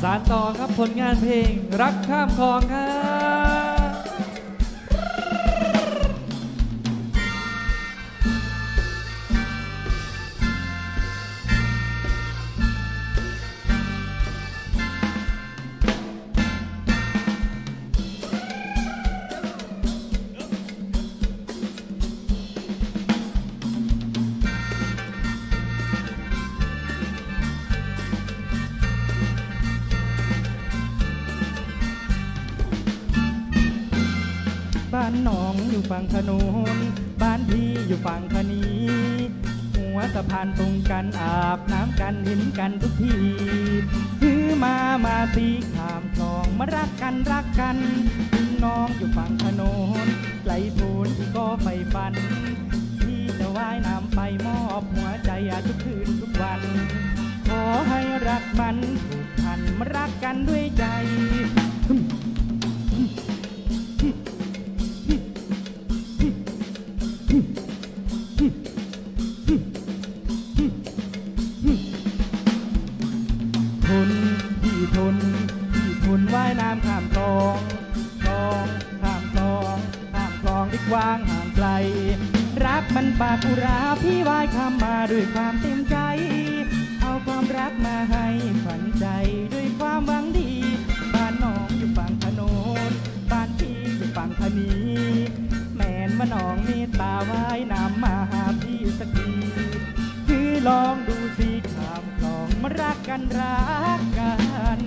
สารต่อครับผลงานเพลงรักข้ามคลองครับานน้องอยู่ฝั่งถนนบ้านพี่อยู่ฝั่งคณีหัวสะพานตรงกันอาบน้ำกันเห็นกันทุกทีถือมามาตีขามคลองมารักกันรักกันพี่น้องอยู่ฝั่งถนนไกลโพ้นที่ก็ไฟฟันที่จะว่ายน้ำไปมอบหัวใจอาทุกคืนทุกวัน ขอให้รักมันผูกพันมารักกันด้วยใจ ทนพี่ทนพี่ทนว่ายน้ำข้ามคลองคลองข้ามคลองข้ามคลองที่กว้างห่างไกล รักมันปากอุราพี่ว่ายข้ามมาด้วยความเต็มใจ เอาความรักมาให้ฝันใจด้วยความหวังดีบ้านน้องอยู่ฝั่งถนนบ้านพี่อยู่ฝั่งคณีแม่นว่าน้องเมตตาว่ายน้ำมาหาพี่สักทีคือลองดูสิ มารักกันรักกัน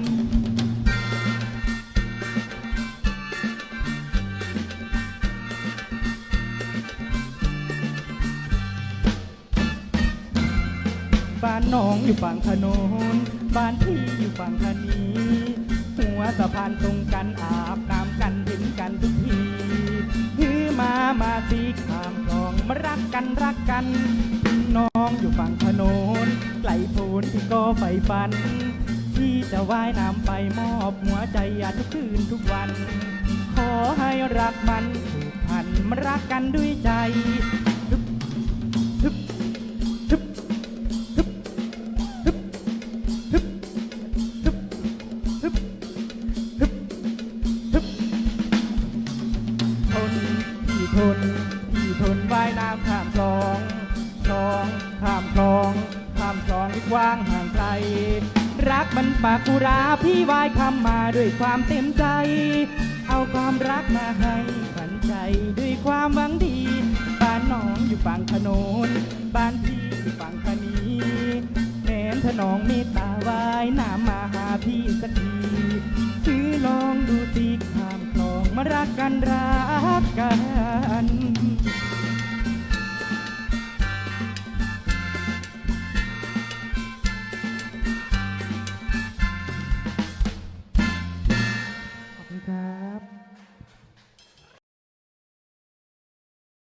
บ้านน้องอยู่ฝั่งถนนบ้านพี่อยู่ฝั่งคณีหัวสะพานตรงกันอาบน้ำกันเห็นกันทุกทีถือมามาสีข้ามคลองมารักกันรักกัน น้องอยู่ฝั่งถนน ไกลโพนที่ก็ไฟฟัน ที่จะว่ายน้ำไปมอบหัวใจอาทุกคืนทุกวัน ขอให้รักมันผูกพันมารักกันด้วยใจทึบทึบทึบทึบทึบทึบทึบทึบทึบทึบทนพี่ทนพี่ทนว่ายน้ำข้ามคลองคลองข้ามคลองามคลองที่กว้างห่างไกล รักมันปากกุราพี่วายคำมาด้วยความเต็มใจ เอาความรักมาให้ฝันใจด้วยความหวังดี บ้านน้องอยู่ฝั่งถนน บ้านพี่อยู่ฝั่งคณีแม้นถนองเมตตาไว้น้ำมาหาพี่สักทีคือลองดูสิข้ามคลองมารักกันรักกัน